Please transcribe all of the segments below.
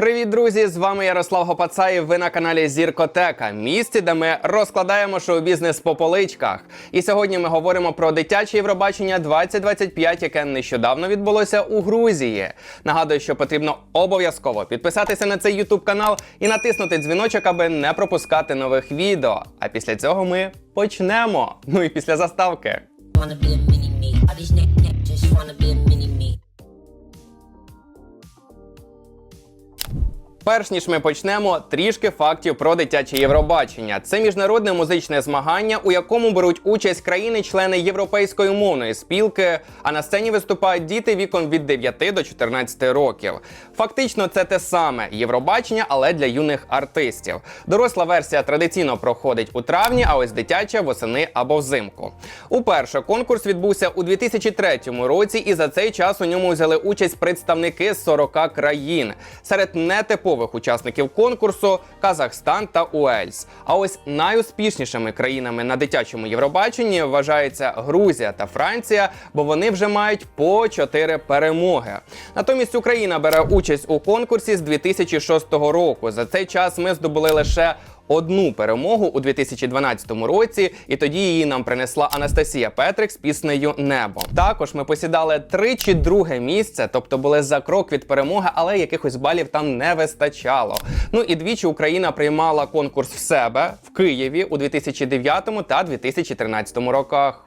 Привіт, друзі! З вами Ярослав Гопацаєв. Ви на каналі Зіркотека, місці, де ми розкладаємо шоу-бізнес по поличках. І сьогодні ми говоримо про дитяче Євробачення 2025, яке нещодавно відбулося у Грузії. Нагадую, що потрібно обов'язково підписатися на цей YouTube канал і натиснути дзвіночок, аби не пропускати нових відео. А після цього ми почнемо. Ну і після заставки. Перш ніж ми почнемо, трішки фактів про дитяче Євробачення. Це міжнародне музичне змагання, у якому беруть участь країни-члени Європейської мовної спілки. А на сцені виступають діти віком від 9 до 14 років. Фактично, це те саме Євробачення, але для юних артистів. Доросла версія традиційно проходить у травні, а ось дитяча восени або взимку. Уперше конкурс відбувся у 2003 році, і за цей час у ньому взяли участь представники з 40 країн. Серед нетипових учасників конкурсу Казахстан та Уельс. А ось найуспішнішими країнами на дитячому Євробаченні вважаються Грузія та Франція, бо вони вже мають по 4 перемоги. Натомість Україна бере участь у конкурсі з 2006 року. За цей час ми здобули лише одну перемогу у 2012 році, і тоді її нам принесла Анастасія Петрик з піснею Небо. Також ми посідали тричі друге місце, тобто були за крок від перемоги, але якихось балів там не вистачало. Ну і двічі Україна приймала конкурс в себе в Києві у 2009 та 2013 роках.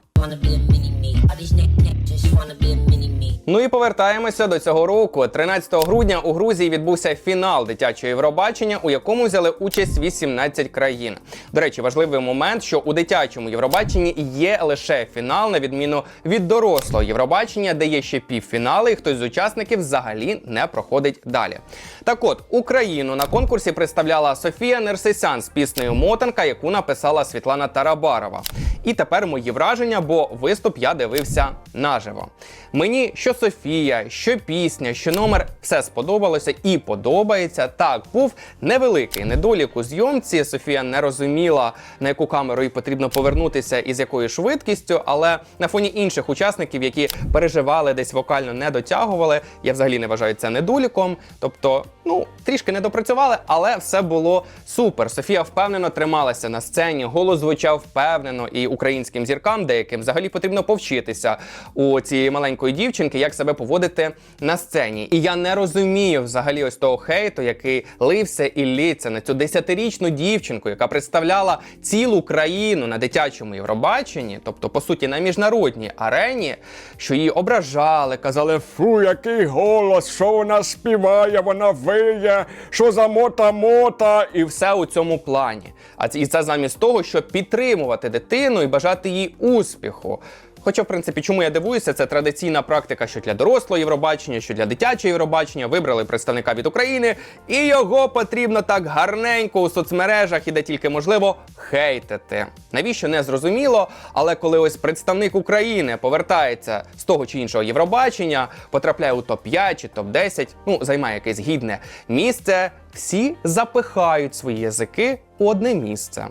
Ну і повертаємося до цього року. 13 грудня у Грузії відбувся фінал дитячого Євробачення, у якому взяли участь 18 країн. До речі, важливий момент, що у дитячому Євробаченні є лише фінал, на відміну від дорослого Євробачення, де є ще півфінали, і хтось з учасників взагалі не проходить далі. Так от Україну на конкурсі представляла Софія Нерсесян з піснею Мотанка, яку написала Світлана Тарабарова. І тепер мої враження, бо виступ я дивився наживо. Мені що Софія, що пісня, що номер все сподобалося і подобається. Так, був невеликий недолік у зйомці. Софія не розуміла, на яку камеру їй потрібно повернутися і з якою швидкістю, але на фоні інших учасників, які переживали, десь вокально не дотягували, я взагалі не вважаю це недоліком. Тобто, ну трішки не допрацювали, але все було супер. Софія впевнено трималася на сцені, голос звучав впевнено, і українським зіркам деяким взагалі потрібно повчитися у цієї маленької дівчинки, як себе поводити на сцені. І я не розумію взагалі ось того хейту, який лився і лється на цю десятирічну дівчинку, яка представляла цілу країну на дитячому Євробаченні, тобто по суті на міжнародній арені, що її ображали, казали Фу, який голос, що вона співає, вона виє, що за мота-мота. і все у цьому плані. А і це замість того, щоб підтримувати дитину і бажати їй успіху. Хоча, в принципі, чому я дивуюся, це традиційна практика, що для дорослого Євробачення, що для дитячого Євробачення вибрали представника від України, і його потрібно так гарненько у соцмережах і де тільки можливо хейтити. Навіщо не зрозуміло, але коли ось представник України повертається з того чи іншого Євробачення, потрапляє у топ-5 чи топ-10, ну займає якесь гідне місце, всі запихають свої язики у одне місце.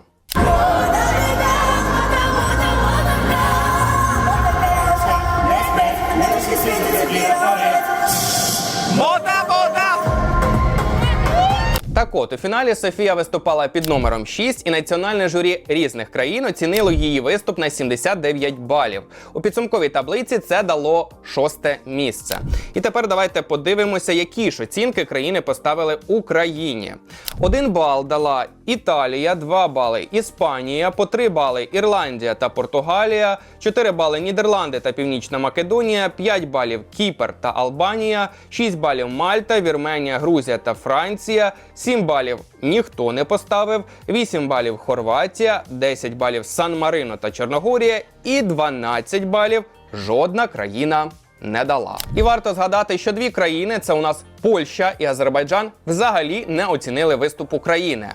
Так от, у фіналі Софія виступала під номером 6, і національне журі різних країн оцінило її виступ на 79 балів. У підсумковій таблиці це дало шосте місце. І тепер давайте подивимося, які ж оцінки країни поставили Україні. Один бал дала Італія, 2 бали Іспанія, по 3 бали Ірландія та Португалія, 4 бали Нідерланди та Північна Македонія, 5 балів Кіпр та Албанія, 6 балів Мальта, Вірменія, Грузія та Франція, 7 балів ніхто не поставив, 8 балів Хорватія, 10 балів Сан-Марино та Чорногорія і 12 балів жодна країна не дала. І варто згадати, що дві країни це у нас Польща і Азербайджан взагалі не оцінили виступ України.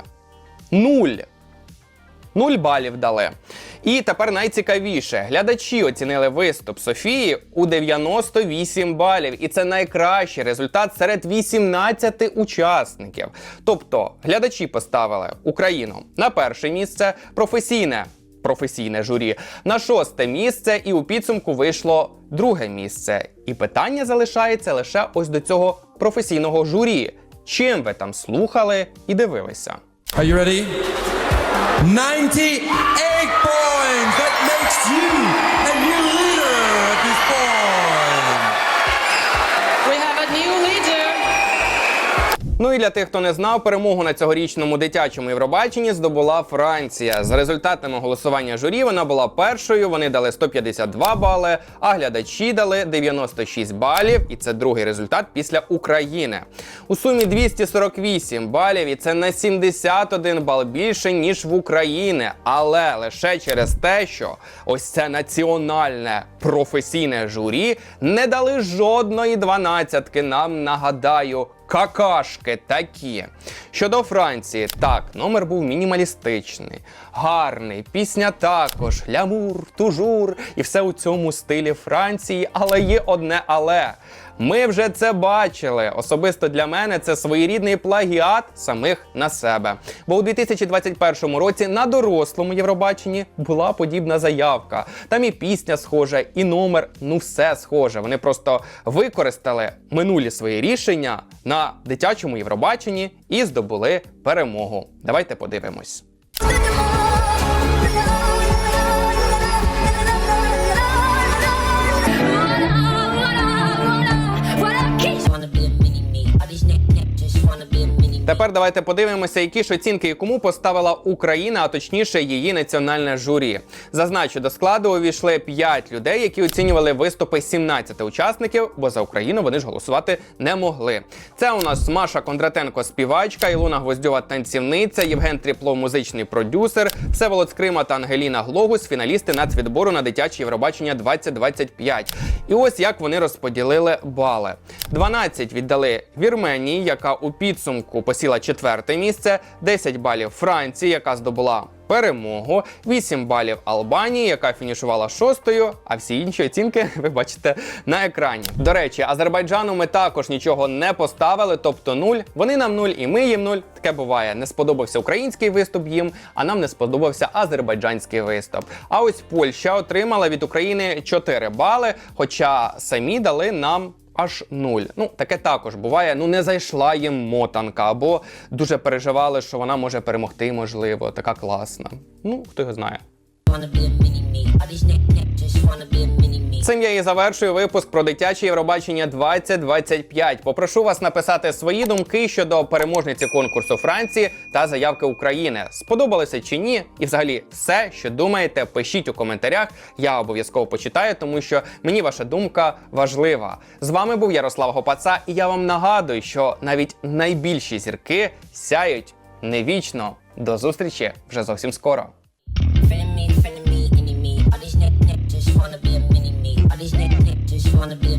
Нуль. Нуль балів дали. І тепер найцікавіше: глядачі оцінили виступ Софії у 98 балів, і це найкращий результат серед 18 учасників. Тобто глядачі поставили Україну на перше місце, професійне. Професійне журі на шосте місце, і у підсумку вийшло друге місце. І питання залишається лише ось до цього професійного журі. чим ви там слухали і дивилися. Are you ready? 98 points! That makes you Ну і для тих, хто не знав, перемогу на цьогорічному дитячому Євробаченні здобула Франція. За результатами голосування журі вона була першою. Вони дали 152 бали, а глядачі дали 96 балів. І це другий результат після України. У сумі 248 балів, і це на 71 бал більше ніж в Україні. Але лише через те, що ось це національне професійне журі не дали жодної дванадцятки. Нам нагадаю какашки такі. Щодо Франції, так, номер був мінімалістичний, гарний, пісня також, лямур, тужур і все у цьому стилі Франції, але є одне але. Ми вже це бачили. Особисто для мене це своєрідний плагіат самих на себе. Бо у 2021 році на дорослому Євробаченні була подібна заявка. Там і пісня схожа, і номер, ну все схоже. Вони просто використали минулі свої рішення на дитячому Євробаченні і здобули перемогу. Давайте подивимось. Тепер давайте подивимося, які ж оцінки і кому поставила Україна, а точніше її національне журі. Зазначу, до складу увійшли 5 людей, які оцінювали виступи 17 учасників, бо за Україну вони ж голосувати не могли. Це у нас Маша Кондратенко, співачка, Ілона Гвоздьова танцівниця, Євген Тріплов, музичний продюсер, Всеволод Скрима та Ангеліна Глогус, фіналісти нацвідбору на дитяче Євробачення 2025. І ось як вони розподілили бали. 12 віддали Вірменії, яка у підсумку посіла четверте місце, 10 балів Франції, яка здобула перемогу, 8 балів Албанії, яка фінішувала шостою, а всі інші оцінки ви бачите на екрані. До речі, Азербайджану ми також нічого не поставили, тобто нуль. Вони нам нуль, і ми їм нуль. Таке буває. Не сподобався український виступ їм, а нам не сподобався азербайджанський виступ. А ось Польща отримала від України 4 бали, хоча самі дали нам аж нуль. Ну, таке також буває. Ну не зайшла їм мотанка, або дуже переживали, що вона може перемогти, можливо, така класна. Ну, хто його знає. Wanna be a mini me. Цим я і завершую випуск про дитяче Євробачення 2025. Попрошу вас написати свої думки щодо переможниці конкурсу Франції та заявки України. Сподобалося чи ні? І взагалі все, що думаєте, пишіть у коментарях. Я обов'язково почитаю, тому що мені ваша думка важлива. З вами був Ярослав Гопаца, і я вам нагадую, що навіть найбільші зірки сяють не вічно. До зустрічі вже зовсім скоро. Wanna be